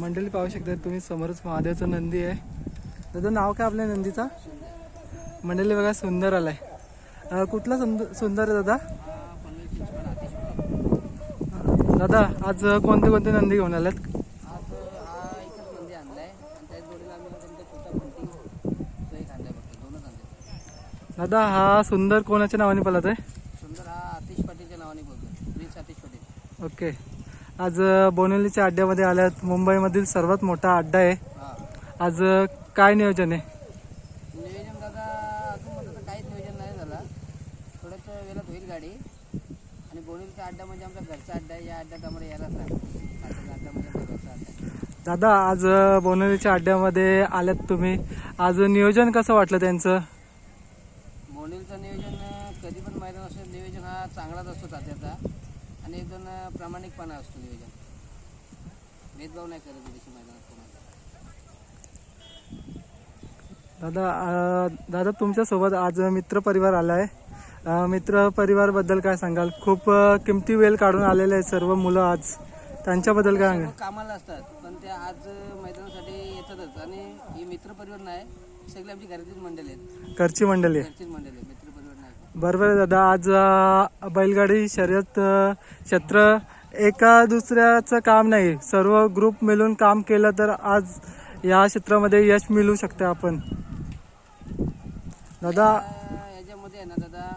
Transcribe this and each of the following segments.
मंडळी पाहू शकता तुम्ही समोरच महादेवचं नंदी आहे. दादा नाव काय आपल्या नंदीचा? मंडळी बघा सुंदर आलाय. कुठला सुंदर सुंदर आहे दादा? दादा आज कोणते कोणते नंदी घेऊन आल्यात? आज हा दादा हा सुंदर कोणाच्या नावाने पळत आहे सुंदर हा आतिश पाटीलच्या नावाने बोलतो प्रिन्स आतिश पाटील. ओके. आज अं, बोनिवलीच्या अड्ड्यामध्ये आल्यात. मुंबईमधील सर्वात मोठा अड्डा आहे. हा. आज काय नियोजन आहे? नियोजन दादा अजून काहीच नियोजन नाही झाला. थोड्याच वेळात होईल गाडी. आणि बोनीलचा अड्डा म्हणजे आमचा घरचा अड्डा आहे. या अड्ड्यात आम्हाला यायलाच लागतो दादा आज अं, बोनिवलीच्या अड्ड्यामध्ये आल्यात तुम्ही. आज नियोजन कसं वाटलं त्यांचं? बोनीलचं नियोजन कधी पण मैदान असतो नियोजन हा चांगलाच असतो तात्याचा आणि एकदम प्रामाणिकपणा असतो नियोजन भेदभाव नाही करत दिवशी मैदानात कोणाचा. दादा दादा तुमच्यासोबत आज मित्र परिवार आलाय. अं, मित्र परिवारबद्दल काय सांगाल? खूप किमती वेळ काढून आलेले आहेत सर्व मुलं आज. त्यांच्याबद्दल काय सांगाल? कामाला असतात पण ते आज मैदानासाठी येतातच. आणि ही मित्र परिवार नाही सगळी आमची घराचीच मंडळी आहेत. घरची मंडळी आहे घरचीच मंडळी आहेत बरोबर आहे दादा. आज बैलगाडी शर्यत क्षेत्र एका दुसऱ्याचं काम नाही. सर्व ग्रुप मिळून काम केलं तर आज या क्षेत्रामध्ये यश मिळू शकतं आपण. दादा. याच्यामध्ये आहे ना दादा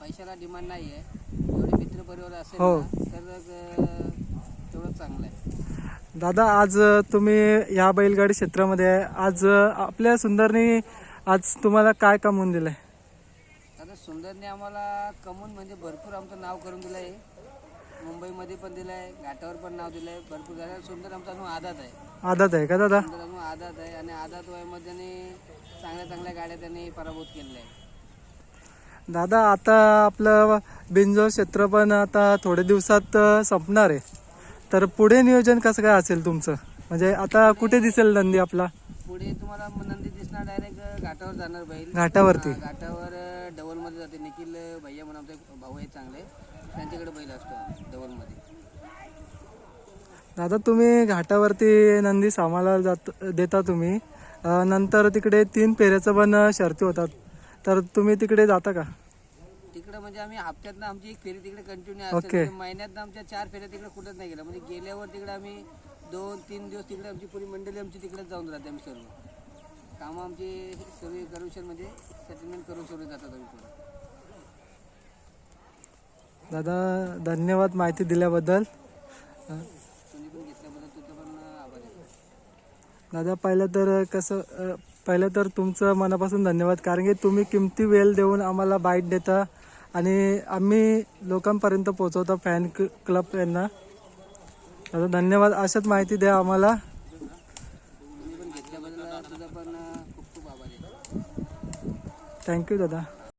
पैशाला डिमांड नाही आहे मित्र परिवार असेल हो. ना, तर तेवढं चांगलं आहे. दादा आज तुम्ही या बैलगाडी क्षेत्रामध्ये आहे. आज आपल्या सुंदरनी आज तुम्हाला काय कमवून दिलंय? सुंदरने आम्हाला कमवून म्हणजे भरपूर आमचं नाव करून दिलं आहे मुंबईमध्ये पण दिलं आहे घाटावर पण नाव दिलं आहे भरपूर झालं. सुंदर आमचा अजून आदात आहे. आदत आहे का दादा? सुंदर अजून आदात आहे आणि आदात वयामध्ये त्यांनी चांगल्या चांगल्या गाड्या त्यांनी पराभूत केलेल्या आहे दादा आता आपलं बिंजोर क्षेत्र पण आता थोड्या दिवसात अ, संपणार आहे. तर पुढे नियोजन कसं काय असेल तुमचं? म्हणजे आता कुठे दिसेल नंदी आपला? पुढे तुम्हाला नंदी दिसणार डायरेक्ट घाटावर जाणार बैल. घाटावरती. हा, घाटावर मध्ये जाते. निखिल भैया म्हणून आमचे भाऊ आहेत चांगले. त्यांच्याकडे बैल असतो डबलमध्ये दादा तुम्ही घाटावरती नंदी सामाला जात देता तुम्ही. अ, नंतर तिकडे तीन फेऱ्याचं पण शर्ती होतात. तर तुम्ही तिकडे जाता का? तिकडे म्हणजे आम्ही हप्त्यातनं आमची एक फेरी तिकडे कंटिन्यू Okay. असते महिन्यात आमच्या चार फेऱ्या तिकडे कुठंच नाही गेल्या. म्हणजे गेल्यावर तिकडे आम्ही दोन तीन दिवस तिकडे आमची पुरी मंडळी आमची तिकडे जाऊन राहते आम्ही सर्व. कामं आमची सर्व करून शर म्हणजे सेटलमेंट करून सर्व जातात आम्ही पुढे. दादा धन्यवाद माहिती दिल्याबद्दल. अ, तुम्ही पण घेतल्याबद्दल तुझं पण आभार आहे. दादा पहिलं तर कसं अ, पहिलं तर तुमचं मनापासून धन्यवाद कारण की तुम्ही किमती वेळ देऊन आम्हाला बाईट देता आणि आम्ही लोकांपर्यंत पोहोचवता फॅन क्लब यांना. दादा धन्यवाद. अशाच माहिती द्या आम्हाला. पण खूप खूप आभार आहे. थँक्यू दादा.